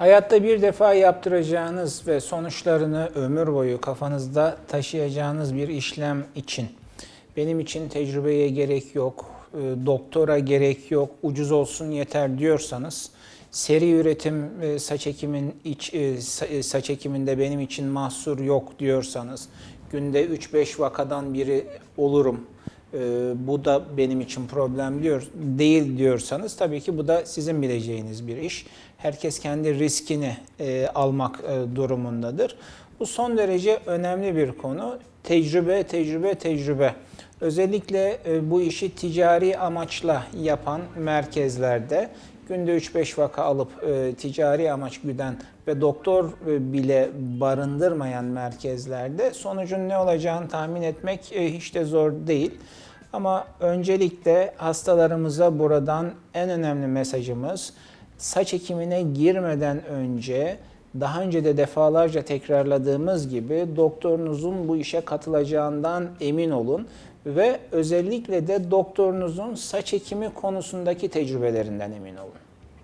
Hayatta bir defa yaptıracağınız ve sonuçlarını ömür boyu kafanızda taşıyacağınız bir işlem için benim için tecrübeye gerek yok, e, doktora gerek yok, ucuz olsun yeter diyorsanız seri üretim e, saç ekimin iç e, sa- saç ekiminde benim için mahsur yok diyorsanız günde 3-5 vakadan biri olurum. E, bu da benim için problem diyor değil diyorsanız tabii ki bu da sizin bileceğiniz bir iş. Herkes kendi riskini e, almak e, durumundadır. Bu son derece önemli bir konu. Tecrübe, tecrübe, tecrübe. Özellikle e, bu işi ticari amaçla yapan merkezlerde günde 3-5 vaka alıp e, ticari amaç güden ve doktor e, bile barındırmayan merkezlerde sonucun ne olacağını tahmin etmek e, hiç de zor değil. Ama öncelikle hastalarımıza buradan en önemli mesajımız saç ekimine girmeden önce daha önce de defalarca tekrarladığımız gibi doktorunuzun bu işe katılacağından emin olun ve özellikle de doktorunuzun saç ekimi konusundaki tecrübelerinden emin olun.